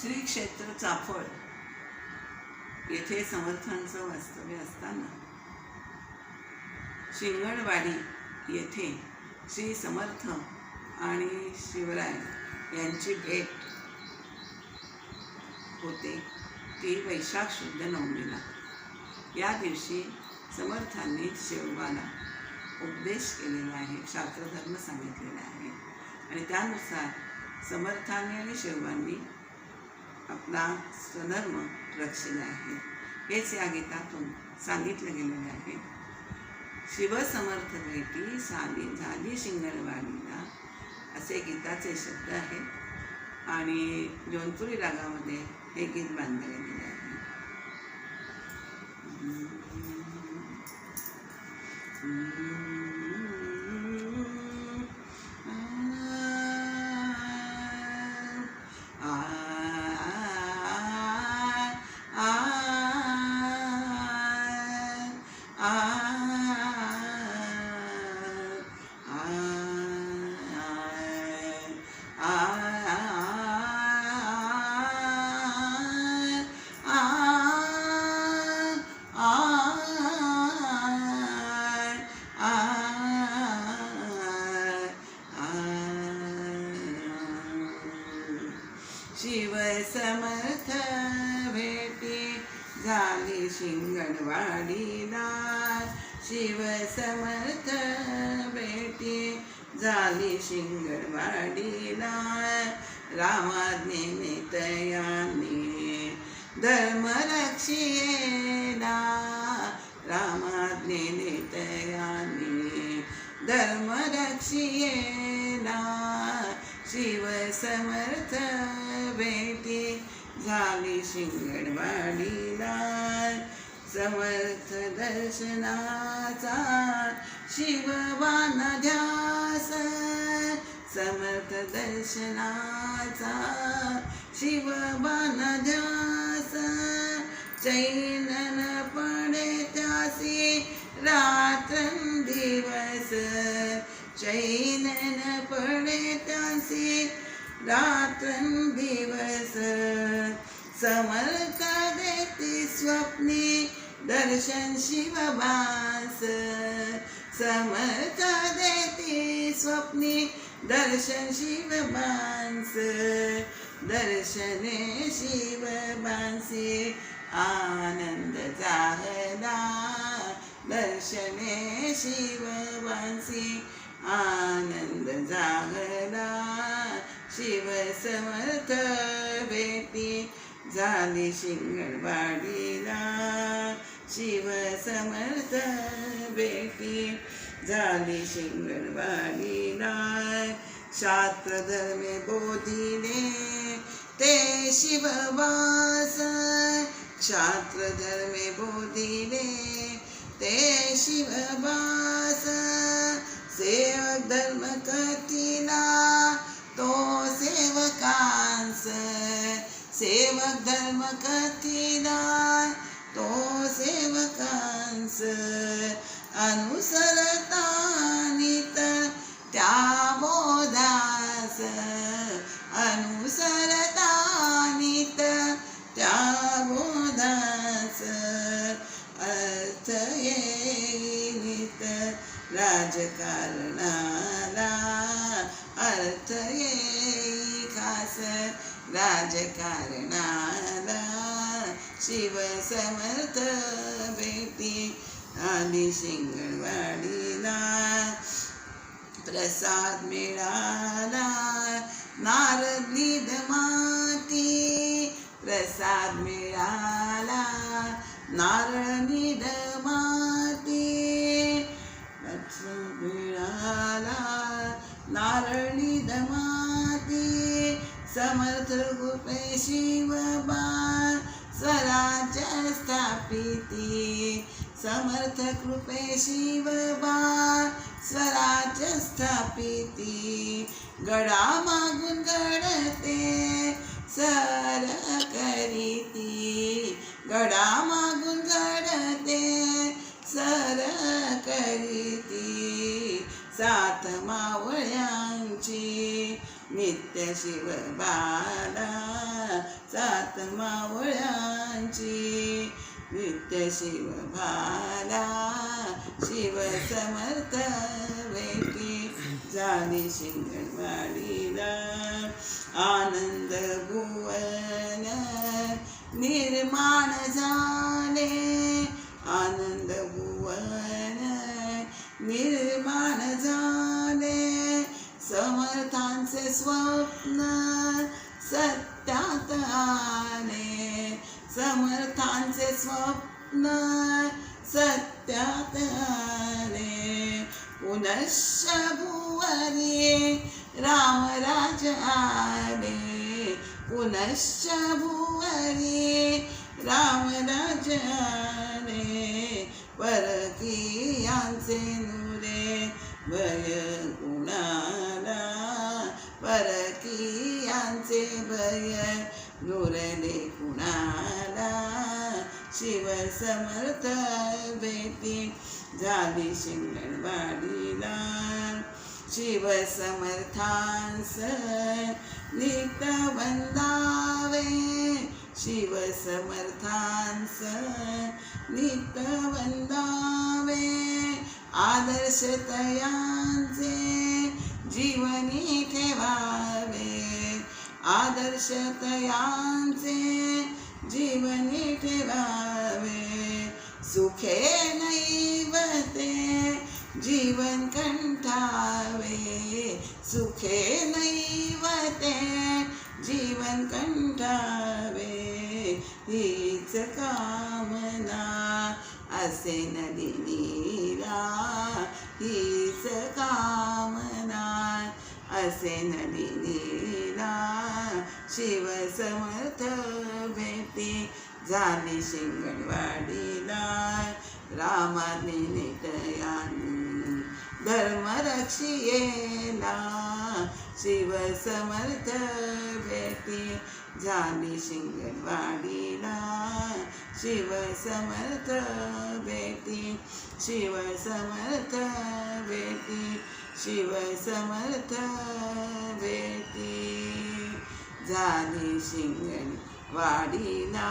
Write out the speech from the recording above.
श्री क्षेत्र चाफळ येथे समर्थांचं वास्तव्य असताना. शिंगणवाडी येथे श्री समर्थ आणि शिवराय यांची भेट होते. ती वैशाख शुद्ध नवमीला. या दिवशी समर्थांनी शिवबाला उपदेश केलेला आहे शास्त्रधर्म सांगितलेला आहे. आणि त्यानुसार समर्थांनी आणि शिवबांनी आपला स्वधर्म रक्षिला आहे. हेच या गीतातून सांगितलं गेलेलं आहे. शिवसमर्थ भेटी साली झाली शिंगणवाडीला असे गीताचे शब्द आहेत. आणि जोनपुरी रागामध्ये हे गीत बांधले गेले आहे. समर्थ भेटी झाली शिंगणवाडीला शिव समर्थ भेटी झाली शिंगणवाडीला रामाज्ञेने तयाने धर्म रामाज्ञेने तयाने धर्म शिव समर्थ भेटी झाली शिंगणवाडीला समर्थ दर्शनाचा शिवबान ध्यास. समर्थ दर्शनाचा शिवबान ध्यास. चैनन पडे त्यासी रात्र दिवस. चैनन पडे त्यासी रात्रं समर्थ देते स्वप्ने दर्शन शिवबास समर्थ देते स्वप्ने दर्शन शिवबांस दर्शने शिवबांसे आनंद झाला दर्शने शिवबांसी आनंद जागला शिव समर्थ भेटी झाली शिंगणवाडीला. शिव समर्थ भेटी झाली शिंगणवाडीला. शास्त्रधर्मे बोधिले ते शिववास. शास्त्रधर्मे बोधिले ते शिववास. सेवक धर्म कथिना तो सेवकांस. सेवक धर्म कथिला तो सेवकांस. अनुसरता नित त्या बोधास. राजकारणाला अर्थ येई खास. राजकारणाला शिव समर्थ भेटी. आणि शिंगणवाडीला प्रसाद मिळाला. नारदली माती. प्रसाद मिळाला. नारळी समर्थ गुपे स्वराज्य स्थापिती. समर्थ कृपे शिवबा स्वराज्य स्थापिती. गडा मागून गडते सर करीती. गडा मागून गडते सर करी शिव बाला सात मावळ्यांची. नित्य शिव भाला शिव समर्थ भेटी. झाली शिंगणवाडीला आनंद भुवन. निर्माण झाले आनंद भुवन. निर्माण झाले समर्थांचे स्वा सत्यात आले. समर्थांचे स्वप्न सत्यात आले. पुनश्च भुवने रामराज आले. पुनश्च भुवने रामराज आले. परकीयांचे नुरे भय गुणा भय नुरले कुणाला शिव समर्थ भेटी झाली शिंगणवाडीला शिव समर्थांस नित वंदावे. शिव समर्थांस नित वंदावे. आदर्श तयांचे जीवनी ठेवावे. आदर्श तयांचे जीवनी ठेवावे. सुखे नैवते जीवन कंठावे. सुखे नैवते जीवन कंठावे. हीच कामना असे नदी नीरा. हीच कामना असे नलिनीला शिव समर्थ भेटी झाली शिंगणवाडीला. रामाने नितयानी धर्म रक्षियेला. शिव समर्थ भेटी झाली शिंगणवाडीला. शिव समर्थ भेटी. शिव समर्थ भेटी शिव समर्थ भेटी झाली शिंगण वाडीला